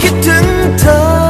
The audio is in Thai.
คิดถึงเธอ